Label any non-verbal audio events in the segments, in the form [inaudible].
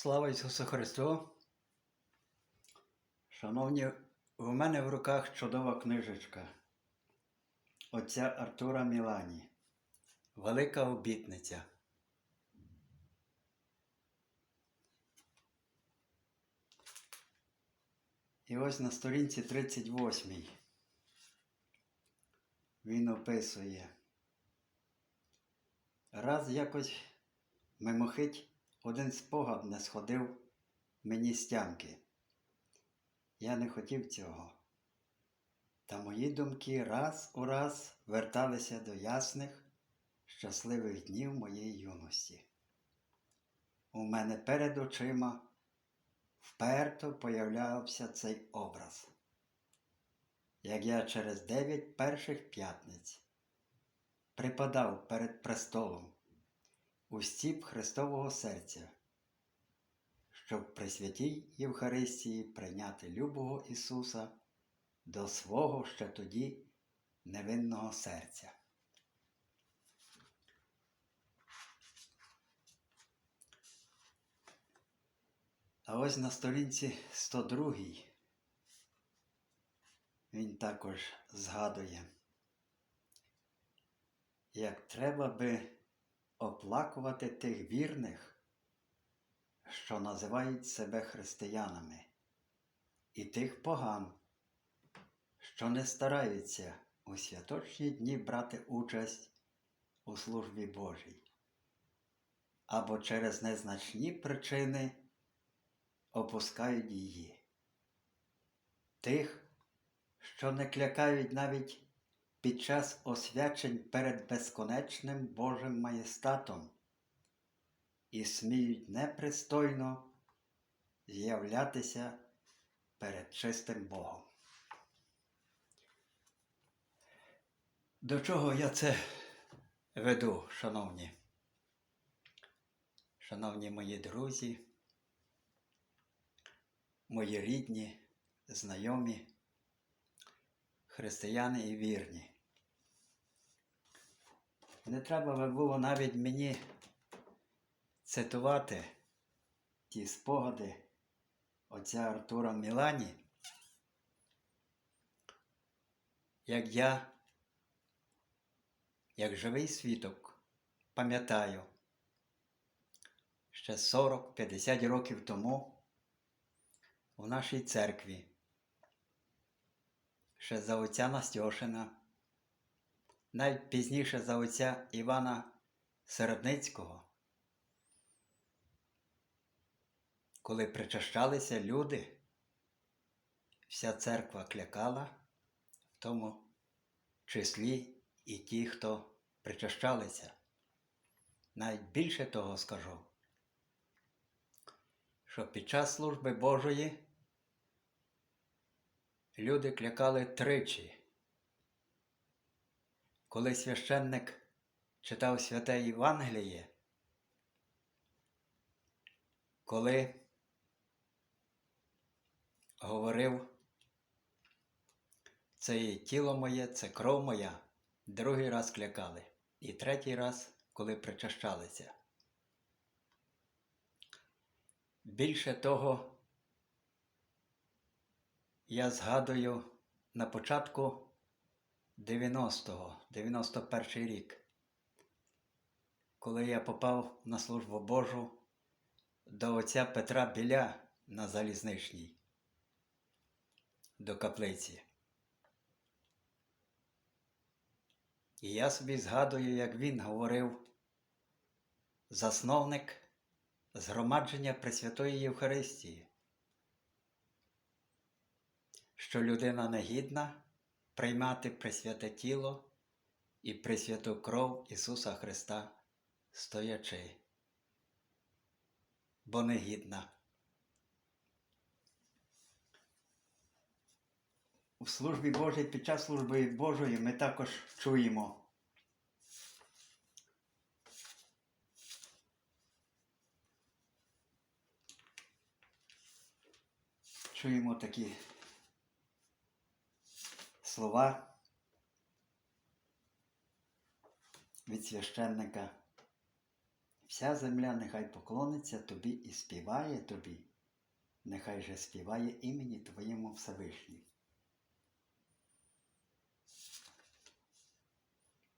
Слава Ісусу Христу! Шановні, у мене в руках чудова книжечка отця Артура Мілані. Велика обітниця. І ось на сторінці 38 він описує. Раз якось мимохить один спогад не сходив мені з. Я не хотів цього. Та мої думки раз у раз верталися до ясних, щасливих днів моєї юності. У мене перед очима вперто появлявся цей образ, як я через дев'ять перших п'ятниць припадав перед престолом у стіп Христового серця, щоб при святій Євхаристії прийняти любого Ісуса до свого ще тоді невинного серця. А ось на сторінці 102 він також згадує, як треба би оплакувати тих вірних, що називають себе християнами, і тих поган, що не стараються у святочні дні брати участь у службі Божій, або через незначні причини опускають її. Тих, що не клякають навіть під час освячень перед безконечним Божим маєстатом і сміють непристойно з'являтися перед чистим Богом. До чого я це веду, шановні? Шановні мої друзі, мої рідні, знайомі, християни і вірні. Не треба би було навіть мені цитувати ті спогади отця Артура Мілані, як я, як живий свідок, пам'ятаю, ще 40-50 років тому у нашій церкві, ще за отця Настьошина, навіть пізніше за отця Івана Середницького, коли причащалися люди, вся церква клякала, в тому числі і ті, хто причащалися. Навіть більше того скажу, що під час служби Божої люди клякали тричі. Коли священник читав святе Євангеліє, коли говорив, це є тіло моє, це кров моя, другий раз клякали, і третій раз, коли причащалися. Більше того, я згадую на початку 90-го, 91 рік, коли я попав на службу Божу до отця Петра Біля на залізничній, до каплиці. І я собі згадую, як він говорив, засновник згромадження Пресвятої Євхаристії, що людина негідна приймати Пресвяте тіло і Пресвяту кров Ісуса Христа стоячи, бо негідна. У службі Божій під час служби Божої ми також чуємо. Чуємо такі слова від священника вся земля нехай поклониться тобі і співає тобі, нехай же співає імені Твоєму Всевишній.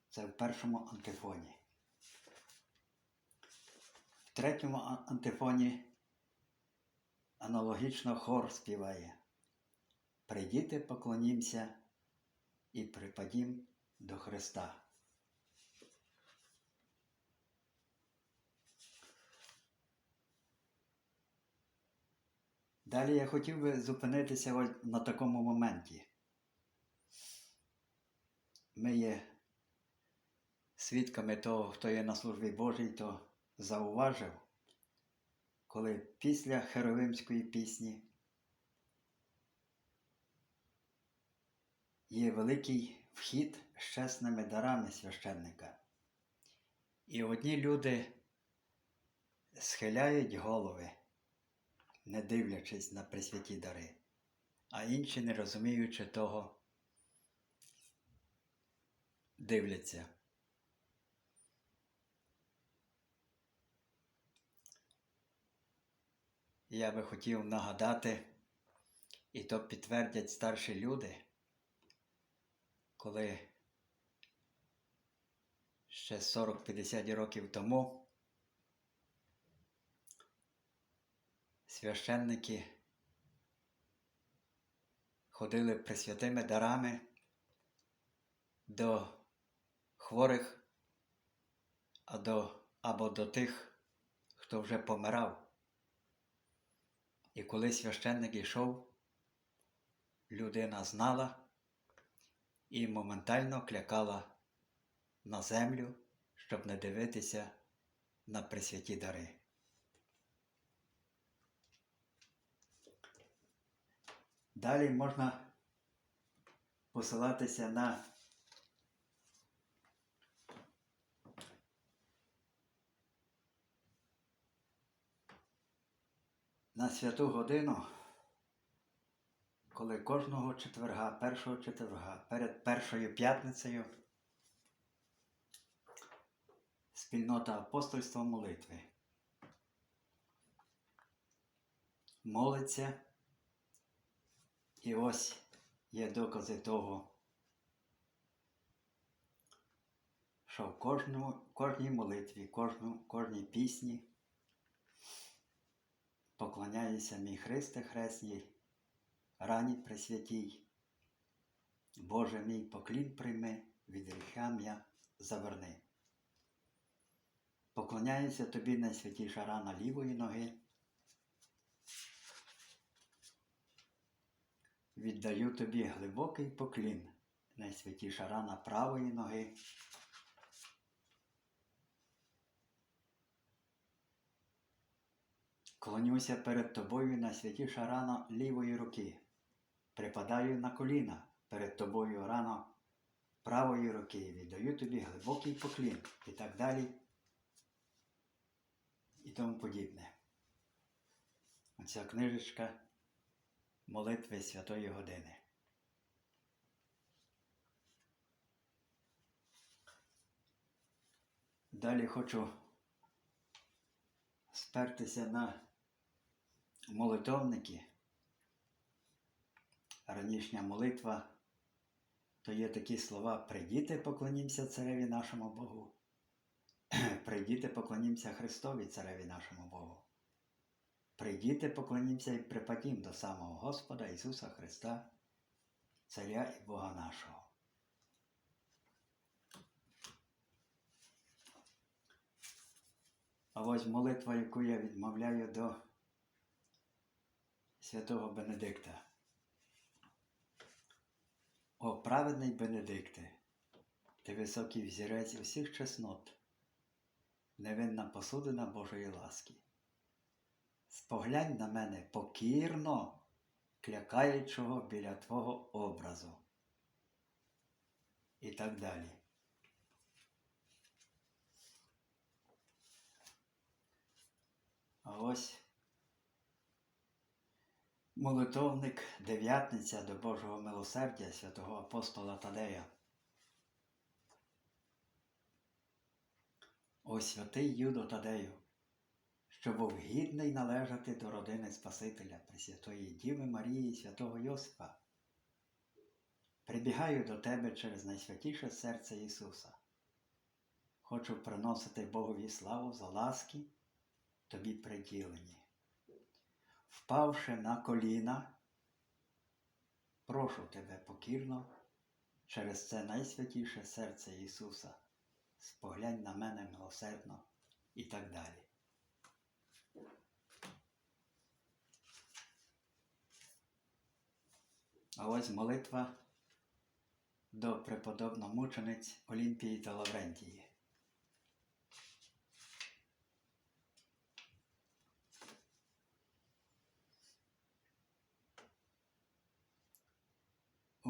Це в першому антифоні. В третьому антифоні аналогічно хор співає. Прийдіте, поклонімся і припадім до Христа. Далі я хотів би зупинитися на такому моменті. Ми є свідками того, хто є на службі Божій, то зауважив, коли після Херовимської пісні є великий вхід з чесними дарами священника. І одні люди схиляють голови, не дивлячись на присвяті дари, а інші, не розуміючи того, дивляться. Я би хотів нагадати, і то підтвердять старші люди, коли ще 40-50 років тому священники ходили присвятими дарами до хворих а або до тих, хто вже помирав. І коли священник йшов, людина знала і моментально клякала на землю, щоб не дивитися на присвяті дари. Далі можна посилатися на на святу годину, коли кожного четверга, першого четверга, перед першою п'ятницею спільнота апостольства молитви молиться, і ось є докази того, що в кожному, кожній молитві, кожну, кожній пісні поклоняюся мій Христе Хресній, рані Пресвятій. Боже мій поклін прийми, від гріха м'я заверни. Поклоняюся тобі найсвятіша рана лівої ноги. Віддаю тобі глибокий поклін, найсвятіша рана правої ноги. Клонюся перед тобою найсвятіша рана лівої руки. Припадаю на коліна перед тобою рана правої руки. Віддаю тобі глибокий поклін і так далі. І тому подібне. Оця книжечка молитви Святої Години. Далі хочу спертися на молитовники. Ранішня молитва, то є такі слова Прийдіте, поклонімося цареві нашому Богу. [clears throat] Прийдіте, поклонімося Христові, цареві нашому Богу. Прийдіте, поклонімося і припадім до самого Господа Ісуса Христа, Царя і Бога нашого. А ось молитва, яку я відмовляю до святого Бенедикта. О, праведний Бенедикте, ти високий взірець усіх чеснот, невинна посудина Божої ласки. Споглянь на мене покірно, клякаючого біля Твого образу. І так далі. А ось молитовник дев'ятниця до Божого милосердя святого апостола Тадея. О святий Юдо Тадею, що був гідний належати до родини Спасителя Пресвятої Діви Марії святого Йосипа. Прибігаю до тебе через найсвятіше серце Ісуса. Хочу приносити Богові славу за ласки, тобі приділені. Впавши на коліна, прошу тебе покірно через це найсвятіше серце Ісуса. Споглянь на мене милосердно і так далі. А ось молитва до преподобномучениць Олімпії та Лаврентії.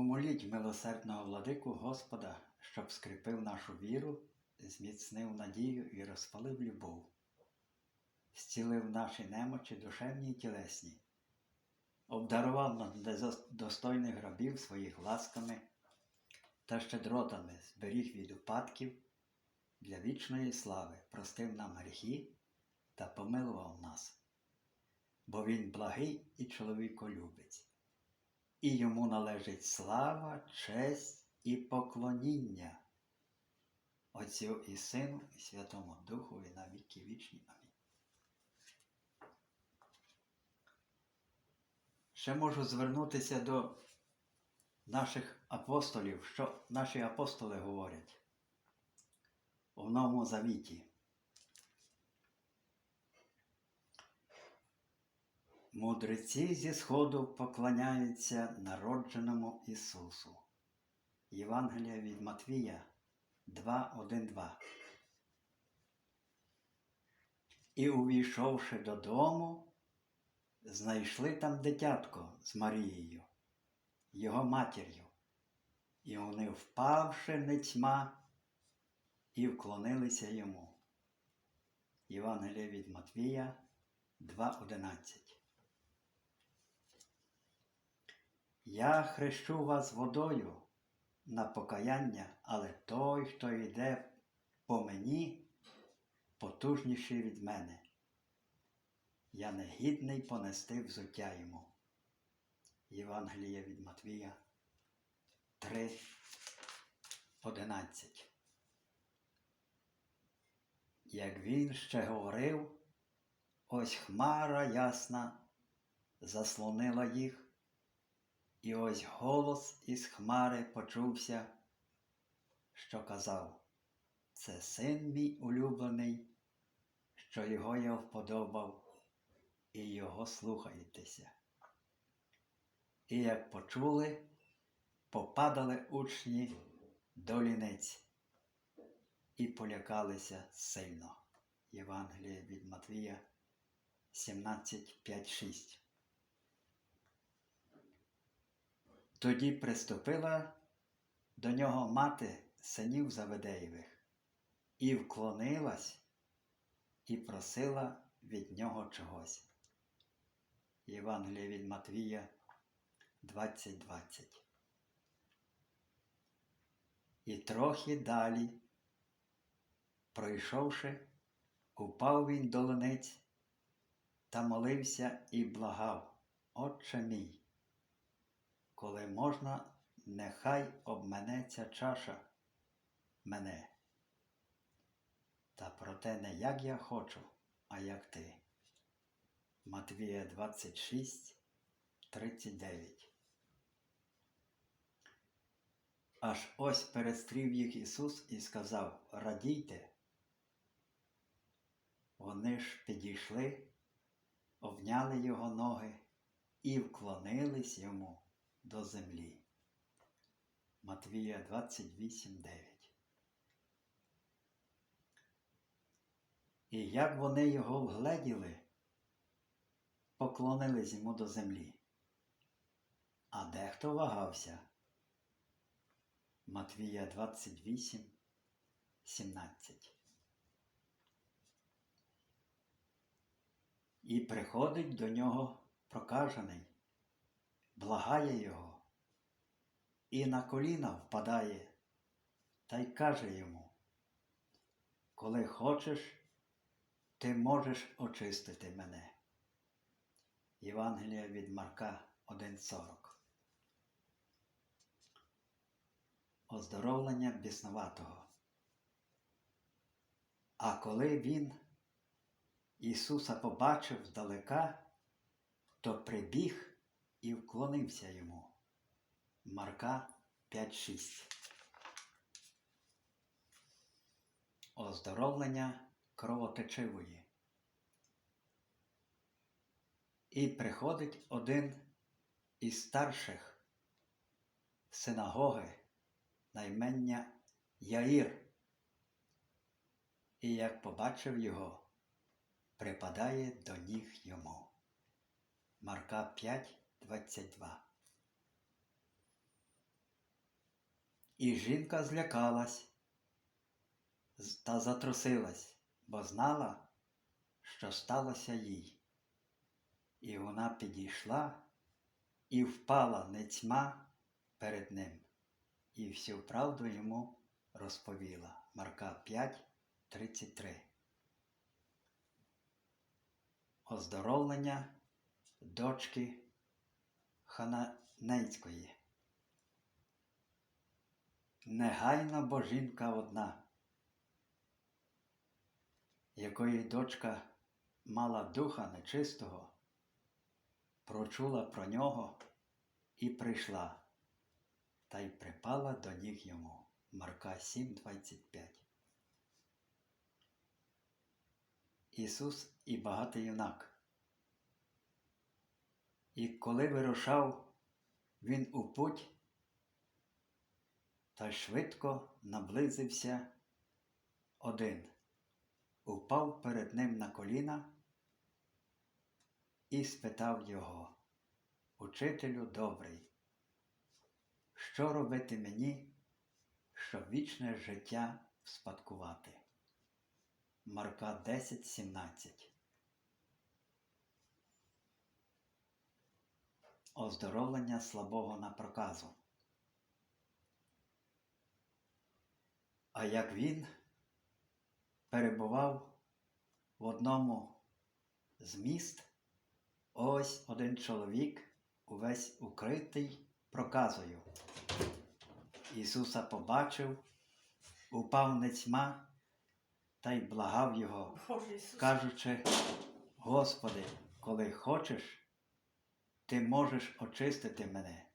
Умоліть милосердного владику Господа, щоб скріпив нашу віру, зміцнив надію і розпалив любов, зцілив наші немочі душевні й тілесні, обдарував нас достойних грабів своїх ласками та щедротами зберіг від упадків для вічної слави, простив нам гріхи та помилував нас, бо Він благий і чоловіколюбець, і йому належить слава, честь і поклоніння Отцю і Сину, і Святому Духові на віки вічні. Амінь. Ще можу звернутися до наших апостолів, що наші апостоли говорять у Новому Завіті. Мудреці зі Сходу поклоняються народженому Ісусу. Євангелія від Матвія 2.1.2. І увійшовши додому, знайшли там дитятко з Марією, його матір'ю, і вони, впавши нецьма, і вклонилися йому. Євангелія від Матвія 2.11. Я хрещу вас водою на покаяння, але той, хто йде по мені, потужніший від мене. Я не гідний понести взуття йому. Євангелія від Матвія 3, 11. Як він ще говорив, ось хмара ясна заслонила їх, і ось голос із хмари почувся, що казав, це син мій улюблений, що його я вподобав, і його слухаєтеся. І як почули, попадали учні до ліниць і полякалися сильно. Євангеліє від Матвія 17.5.6 Тоді приступила до нього мати синів Заведеєвих і вклонилась і просила від нього чогось. Євангеліє від Матвія 20.20. І трохи далі, пройшовши, упав він до та молився і благав, Отче мій коли можна, нехай обменеться чаша мене. Та проте не як я хочу, а як ти. Матвія 26, 39. Аж ось перестрів їх Ісус і сказав Радійте. Вони ж підійшли, обняли його ноги і вклонились йому до землі. Матвія 28.9. І як вони його вгледіли, поклонились йому до землі. А дехто вагався. Матвія 28, 17. І приходить до нього прокажений благає його і на коліна впадає та й каже йому, коли хочеш, ти можеш очистити мене. Євангелія від Марка 1.40 Оздоровлення біснуватого. А коли він Ісуса побачив здалека, то прибіг і вклонився йому. Марка 5.6 Оздоровлення кровотечивої. І приходить один із старших синагоги на імення Яїр. І як побачив його, припадає до ніг йому. Марка 5, 22. І жінка злякалась та затрусилась, бо знала, що сталося їй. І вона підійшла і впала нецьма перед ним, і всю правду йому розповіла. Марка 5, 33. Оздоровлення дочки Хананейської. Негайно бо жінка одна, якої дочка мала духа нечистого, прочула про нього і прийшла, та й припала до ніг йому. Марка 7,25 Ісус і багатий юнак. І коли вирушав він у путь, та швидко наблизився один, упав перед ним на коліна і спитав його, Учителю добрий, що робити мені, щоб вічне життя спадкувати? Марка 10.17 Оздоровлення слабого на проказу. А як він перебував в одному з міст, ось один чоловік, увесь укритий проказою. Ісуса побачив, упав нецьма та й благав його, кажучи, Господи, коли хочеш, ти можеш очистити мене.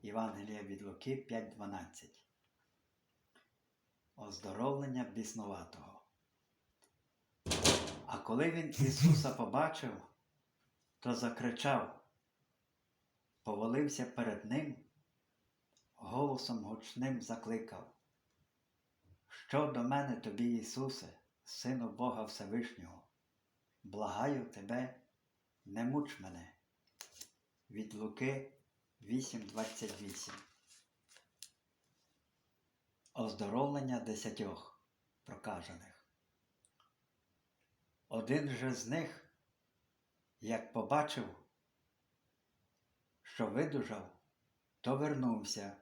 Євангелія від Луки 5.12 Оздоровлення біснуватого. А коли він Ісуса побачив, то закричав, повалився перед Ним, голосом гучним закликав. Що до мене тобі, Ісусе, Сину Бога Всевишнього, благаю тебе, не муч мене. Від Луки 8.28 Оздоровлення десятьох прокажених. Один же з них, як побачив, що видужав, то вернувся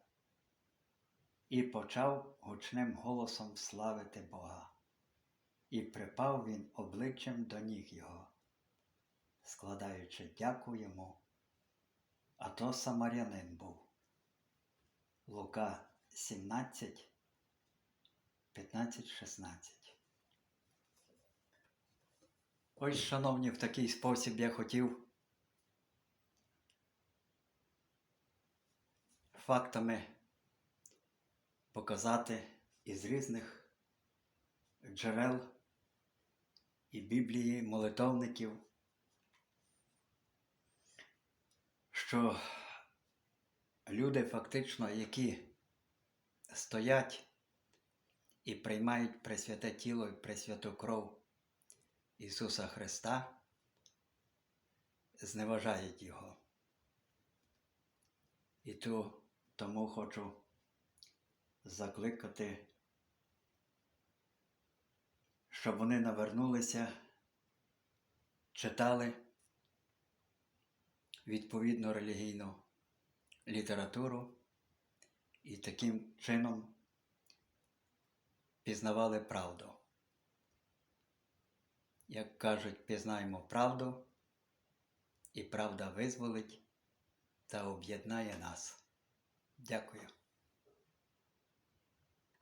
і почав гучним голосом славити Бога. І припав він обличчям до ніг його, складаючи дяку йому. А то самарянин був. Лука 17, 15, 16. Ось, шановні, в такий спосіб я хотів фактами показати із різних джерел і Біблії, молитовників, що люди фактично, які стоять і приймають Пресвяте тіло і Пресвяту кров Ісуса Христа, зневажають Його. І ту, тому хочу закликати, щоб вони навернулися, читали відповідну релігійну літературу і таким чином пізнавали правду. Як кажуть, пізнаємо правду, і правда визволить та об'єднає нас. Дякую.